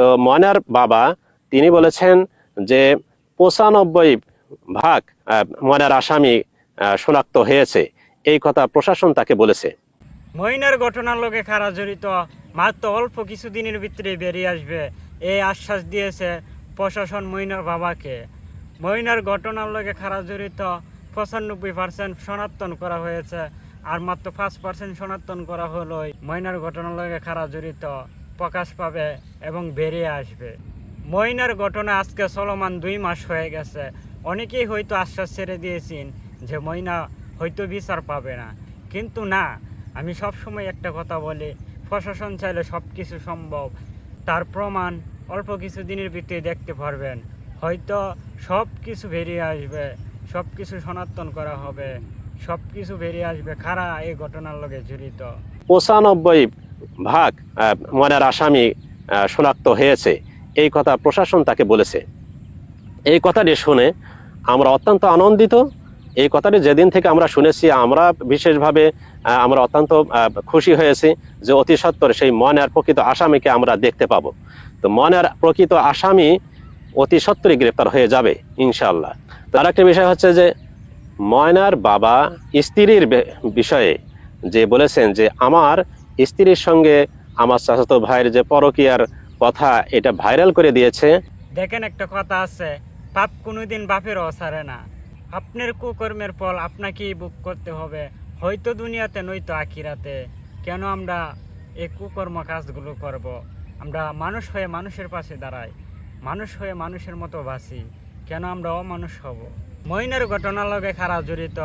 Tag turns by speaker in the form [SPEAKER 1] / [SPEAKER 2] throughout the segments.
[SPEAKER 1] তো ময়নার বাবা, তিনি বলেছেন যে পঁচানব্বই ভাগ ময়নার আসামি শনাক্ত হয়েছে। এই কথা প্রশাসন তাকে বলেছে।
[SPEAKER 2] মইনার ঘটনার লগে খারা জড়িত, মাত্র অল্প কিছুদিনের ভিতরে বেরিয়ে আসবে, এই আশ্বাস দিয়েছে প্রশাসন মইনার বাবাকে। মইনার ঘটনার লগে খারা জড়িত, পঁচানব্বই পার্সেন্ট শনাক্তন করা হয়েছে, আর মাত্র পাঁচ পার্সেন্ট শনাক্তন করা হলো মইনার ঘটনার লগে খারা জড়িত। প্রকাশ পাবে এবং বেরিয়ে আসবে। মইনার ঘটনা আজকে চলমান দুই মাস হয়ে গেছে। অনেকেই হয়তো আশ্বাস ছেড়ে দিয়েছেন যে ময়না হয়তো বিচার পাবে না। কিন্তু না, আমি সবসময় একটা কথা বলি, প্রশাসন চাইলে সব কিছু সম্ভব। তার প্রমাণ অল্প কিছু দিনের ভিতরে দেখতে পারবেন। হয়তো সব কিছু বেরিয়ে আসবে সব কিছু শনাক্তন করা হবে সব কিছু বেরিয়ে আসবে খারা এই ঘটনার লগে জড়িত।
[SPEAKER 1] পঁচানব্বই ভাগ ময়নার আসামি শনাক্ত হয়েছে। এই কথা প্রশাসন তাকে বলেছে। এই কথাটি শুনে আমরা অত্যন্ত আনন্দিত। এই কথাটি যেদিন থেকে আমরা শুনেছি, আমরা বিশেষভাবে আমরা অত্যন্ত খুশি হয়েছি যে অতি সত্বর সেই ময়নার প্রকৃত আসামিকে আমরা দেখতে পাবো। তো ময়নার প্রকৃত আসামি অতি সত্বরই গ্রেপ্তার হয়ে যাবে ইনশাল্লাহ তো আরেকটা বিষয় হচ্ছে যে, ময়নার বাবা স্ত্রীর বিষয়ে যে বলেছেন যে, আমার স্ত্রীর সঙ্গে আমার চাচাতো ভাইয়ের যে পরকীয়ার কথা এটা ভাইরাল করে দিয়েছে।
[SPEAKER 2] দেখেন একটা কথা আছে, পাপ কোনোদিন বাপের অসারে না। আপনার কুকর্মের ফল আপনাকেই বুক করতে হবে, হয়তো দুনিয়াতে, নয়তো আখিরাতে। কেন আমরা এই কুকর্ম কাজগুলো করব। আমরা মানুষ হয়ে মানুষের পাশে দাঁড়াই, মানুষ হয়ে মানুষের মতো বাঁচি। কেন আমরা অমানুষ হব? মইনার ঘটনার লগে খারাপ জড়িত,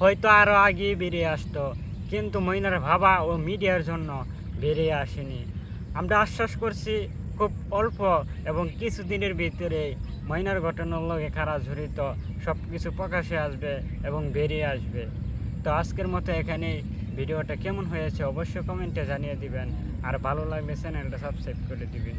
[SPEAKER 2] হয়তো আরও আগেই বেরিয়ে আসতো। কিন্তু মইনার ভাবা ও মিডিয়ার জন্য বেরিয়ে আসেনি। আমরা আশ্বাস করছি, খুব অল্প এবং কিছুদিনের ভিতরে ময়নার ঘটনার লগে খারাপ জড়িত সব কিছু প্রকাশে আসবে এবং বেরিয়ে আসবে। তো আজকের মতো এখানে ভিডিওটা কেমন হয়েছে অবশ্যই কমেন্টে জানিয়ে দিবেন। আর ভালো লাগলে চ্যানেলটা সাবস্ক্রাইব করে দিবেন।